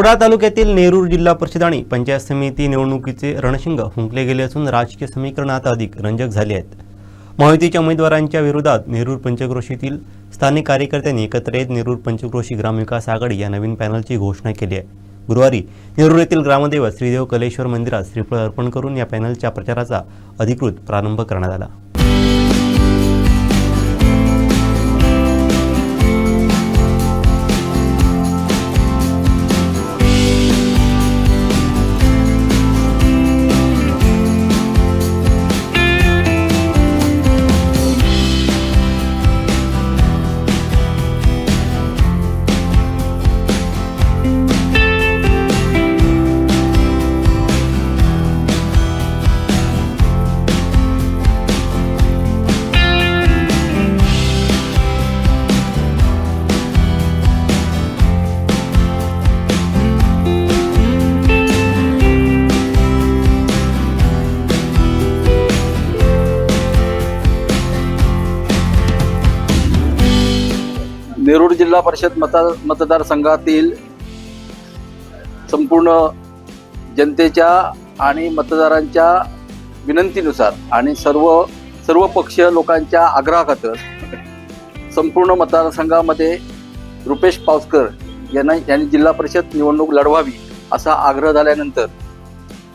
कुडाळ तालुक्यातील नेरूर जिल्हा परिषद आणि पंचायत समिती निवडणुकीचे रणशिंग फुंकले गेले असून राजकीय समीकरण आता अधिक रंजक झाले आहेत. महायुतीच्या उमेदवारांच्या विरोधात नेरूर पंचक्रोशीतील स्थानिक कार्यकर्त्यांनी एकत्र येत नेरूर पंचक्रोशी ग्रामविकास आघाडी या नवीन पॅनलची घोषणा केली आहे. गुरुवारी नेरूर येथील ग्रामदेवत श्रीदेव कलेश्वर मंदिरात श्रीफळ अर्पण करून या पॅनलच्या प्रचाराचा अधिकृत प्रारंभ करण्यात आला. नेरूर जिल्हा परिषद मता मतदारसंघातील संपूर्ण जनतेच्या आणि मतदारांच्या विनंतीनुसार आणि सर्व सर्व पक्षीय लोकांच्या आग्रहाखातर संपूर्ण मतदारसंघामध्ये रुपेश पावसकर यांना यांनी जिल्हा परिषद निवडणूक लढवावी असा आग्रह झाल्यानंतर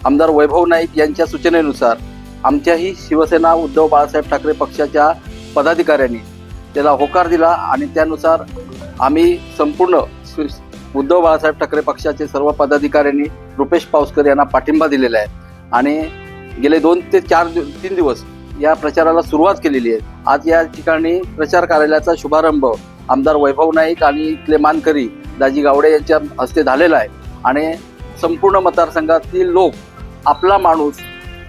आमदार वैभव नाईक यांच्या सूचनेनुसार आमच्याही शिवसेना उद्धव बाळासाहेब ठाकरे पक्षाच्या पदाधिकाऱ्यांनी त्याला होकार दिला आणि त्यानुसार आम्ही संपूर्ण उद्धव बाळासाहेब ठाकरे पक्षाचे सर्व पदाधिकाऱ्यांनी रुपेश पावसकर यांना पाठिंबा दिलेला आहे. आणि गेले दोन ते चार दिव तीन दिवस या प्रचाराला सुरुवात केलेली आहे. आज या ठिकाणी प्रचार कार्यालयाचा शुभारंभ आमदार वैभव नाईक आणि इथले मानकरी दाजी गावडे यांच्या हस्ते झालेला आहे. आणि संपूर्ण मतदारसंघातील लोक आपला माणूस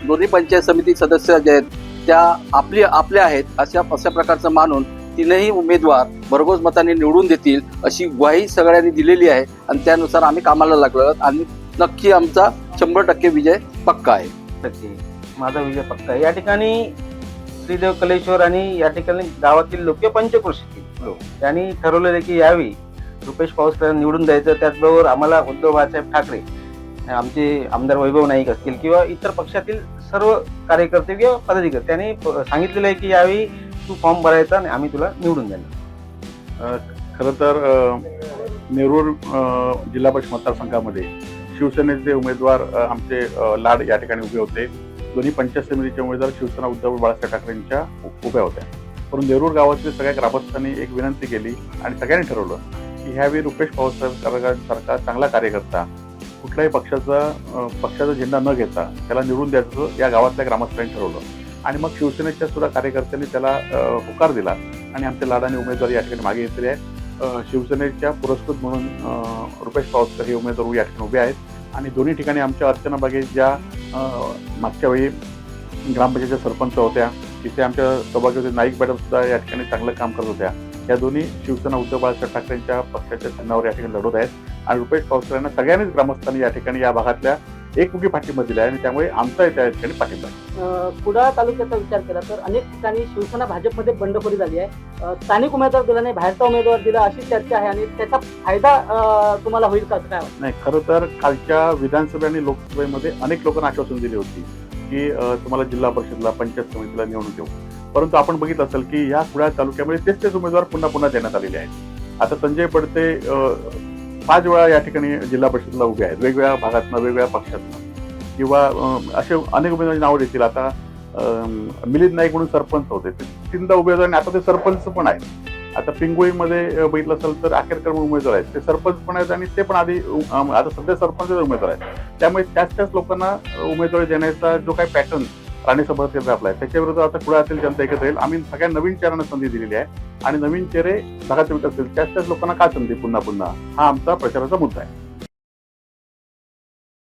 दोन्ही पंचायत समिती सदस्य जे आहेत त्या आपली आपल्या आहेत अशा अशा प्रकारचं मानून तीनही उमेदवार भरघोस मताने निवडून देतील अशी ग्वाही सगळ्यांनी दिलेली आहे. आणि त्यानुसार आम्ही कामाला लागलो आणि नक्की आमचा शंभर टक्के विजय पक्का आहे. टक्के माझा विजय पक्का आहे. या ठिकाणी श्रीदेव कलेश्वर आणि या ठिकाणी गावातील लोक पंचक्रोशीतील लोक त्यांनी ठरवलेले की यावेळी रुपेश पाऊसकर निवडून द्यायचं. त्याचबरोबर आम्हाला उद्धव बाळासाहेब ठाकरे आमचे आमदार वैभव नाईक असतील किंवा इतर पक्षातील सर्व कार्यकर्ते किंवा पदाधिकारी त्यांनी सांगितलेलं आहे की यावेळी तू फॉर्म भरायचा आणि आम्ही तुला निवडून देणार. खरं तर नेरूर जिल्हा परिषद मतदारसंघामध्ये शिवसेनेचे उमेदवार आमचे लाड या ठिकाणी उभे होते. दोन्ही पंचायत समितीचे उमेदवार शिवसेना उद्धव बाळासाहेब ठाकरेंच्या उभ्या होत्या. परंतु नेरूर गावातील सगळ्या ग्रामस्थांनी एक विनंती केली आणि सगळ्यांनी ठरवलं की ह्यावेळी रुपेश पवारसाहेब सारखा चांगला कार्यकर्ता कुठल्याही पक्षाचा पक्षाचा झेंडा न घेता त्याला निवडून द्यायचं या गावातल्या ग्रामस्थांनी ठरवलं. आणि मग शिवसेनेच्या सुद्धा कार्यकर्त्यांनी त्याला होकार दिला. आणि आमच्या लाडाने उमेदवार या ठिकाणी मागे घेतलेले आहे. शिवसेनेच्या पुरस्कृत म्हणून रुपेश पावसकर हे उमेदवार या ठिकाणी उभे आहेत. आणि दोन्ही ठिकाणी आमच्या अर्चना बागे ज्या मागच्या वेळी ग्रामपंचायतच्या सरपंच होत्या तिथे आमच्या सौभाग्यवती नाईक मॅडम सुद्धा या ठिकाणी चांगलं काम करत होत्या. या दोन्ही शिवसेना उद्धव बाळासाहेब ठाकरेंच्या पक्षाच्या चिन्हावर या ठिकाणी लढवत आहेत. आणि रुपेश पावसकर यांना सगळ्यांनीच ग्रामस्थांनी या ठिकाणी या भागातल्या एकमुखी पाठिंबा दिला आहे आणि त्यामुळे आमचा त्या ठिकाणी पाठिंबा आहे. कुडाळ तालुक्याचा विचार केला तर अनेक ठिकाणी शिवसेना भाजपमध्ये बंडखोरी झाली आहे स्थानिक उमेदवार दिला नाही बाहेरचा उमेदवार दिला अशी चर्चा आहे आणि त्याचा फायदा तुम्हाला होईल का काय? नाही खरं तर कालच्या विधानसभा आणि लोकसभेमध्ये अनेक लोकांना आश्वासन दिली होती की तुम्हाला जिल्हा परिषदला पंचायत समितीला निवडून देऊ परंतु आपण बघितलं असेल की या कुडाळ तालुक्यामध्ये तेच तेच उमेदवार पुन्हा पुन्हा देण्यात आलेले आहेत आता संजय पडते पाच वेळा या ठिकाणी जिल्हा परिषदला उभे आहेत. वेगवेगळ्या भागातनं वेगवेगळ्या पक्षातनं. किंवा असे अनेक उमेदवारांची नावं देतील. आता मिलिंद नाईक म्हणून सरपंच होते. ते तीनदा उमेदवार आणि आता ते सरपंच पण आहेत. आता पिंगोळीमध्ये बघितलं असेल तर आखेरकर उमेदवार आहेत. ते सरपंच पण आहेत आणि ते पण आधी आता सध्या सरपंच उमेदवार आहेत. त्यामुळे त्याच त्याच लोकांना उमेदवारी देण्याचा जो काही पॅटर्न राणे समर्थन आपला आहे. त्याच्या विरुद्ध आता असेल जनता एकत्र येईल. आम्ही सगळ्या नवीन चेहऱ्यांना संधी दिलेली आहे. आणि नवीन चेहरे भागात विकास असतील त्याच त्याच लोकांना का संधी? पुन्हा पुन्हा. हा आमचा प्रचाराचा मुद्दा आहे.